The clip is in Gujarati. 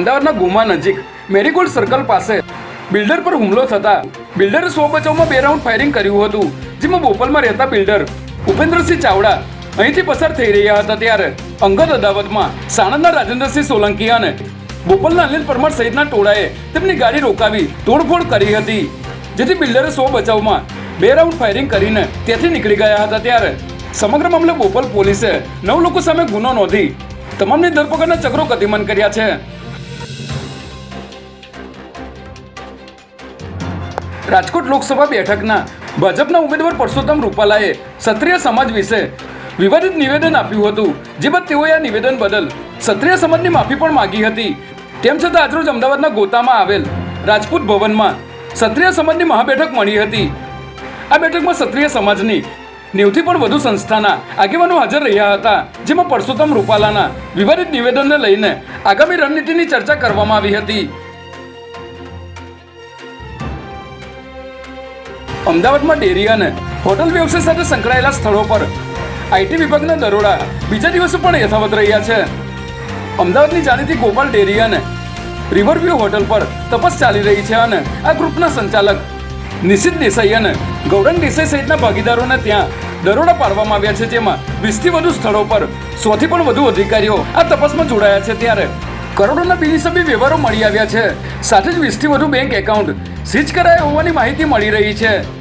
અમદાવાદના ગુમા નજીક મેરીગોલ્ડ સર્કલ પાસે બિલ્ડર પર હુમલો થતા બિલ્ડરે સો બચાવમાં બે રાઉન્ડ ફાયરિંગ કર્યું હતું, જેમાં બોપલમાં રહેતા બિલ્ડર ઉપેન્દ્રસિંહ ચાવડા અહીંથી પસાર થઈ રહ્યા હતા ત્યારે અંગત અદાવતમાં સાણંદના રાજેન્દ્રસિંહ સોલંકી અને બોપલના અનિલ પરમાર સહિતના ટોળાએ તેમની ગાડી રોકાવી તોડફોડ કરી હતી, જેથી બિલ્ડરે સો બચાવમાં બે રાઉન્ડ ફાયરિંગ કરીને ત્યાંથી નીકળી ગયા હતા ત્યારે સમગ્ર મામલે બોપલ પોલીસે નવ લોકો સામે ગુનો નોંધી તમામની ધરપકડના ચક્રો ગતિમાન કર્યા છે. રાજકોટ લોકસભા બેઠકના ભાજપના ઉમેદવાર પરસોત્તમ રૂપાલાએ ક્ષત્રિય સમાજ વિશે વિવાદિત નિવેદન આપ્યું હતું, જે બાદ તેઓએ આ નિવેદન બદલ ક્ષત્રિય સમાજની માફી પણ માંગી હતી. તેમ છતાં આજરોજ અમદાવાદના ગોતામાં આવેલ રાજપૂત ભવનમાં ક્ષત્રિય સમાજની મહાબેઠક મળી હતી. આ બેઠકમાં ક્ષત્રિય સમાજની નેવથી પણ વધુ સંસ્થાના આગેવાનો હાજર રહ્યા હતા, જેમાં પરસોત્તમ રૂપાલાના વિવાદિત નિવેદનને લઈને આગામી રણનીતિની ચર્ચા કરવામાં આવી હતી. અમદાવાદમાં ડેરી અને હોટલ વ્યવસાય સાથે સંકળાયેલા સ્થળો પર આઈટી વિભાગના દરોડા બીજા દિવસે પણ યથાવત રહ્યા છે. અમદાવાદની જાણીતી ગોપાલ ડેરી અને રિવરવ્યૂ હોટલ પર તપાસ ચાલી રહી છે અને આ ગ્રુપના સંચાલક નિશિત દેસાઈ અને ગૌરંગ દેસાઈ સહિતના ભાગીદારોને ત્યાં દરોડા પાડવામાં આવ્યા છે, જેમાં વીસથી વધુ સ્થળો પર સોથી પણ વધુ અધિકારીઓ આ તપાસમાં જોડાયા છે. ત્યારે કરોડોના બિનહિસાબી વ્યવહારો મળી આવ્યા છે. સાથે જ વીસથી વધુ બેંક એકાઉન્ટ સીઝ કરાયા હોવાની માહિતી મળી રહી છે.